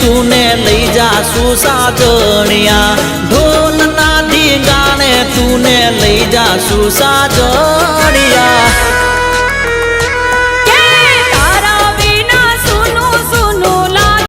તુને લઈ જાશું સાજણિયા. ઢોલ ના ઢીંગાણે તુને લઈ જાશું સાજણિયા.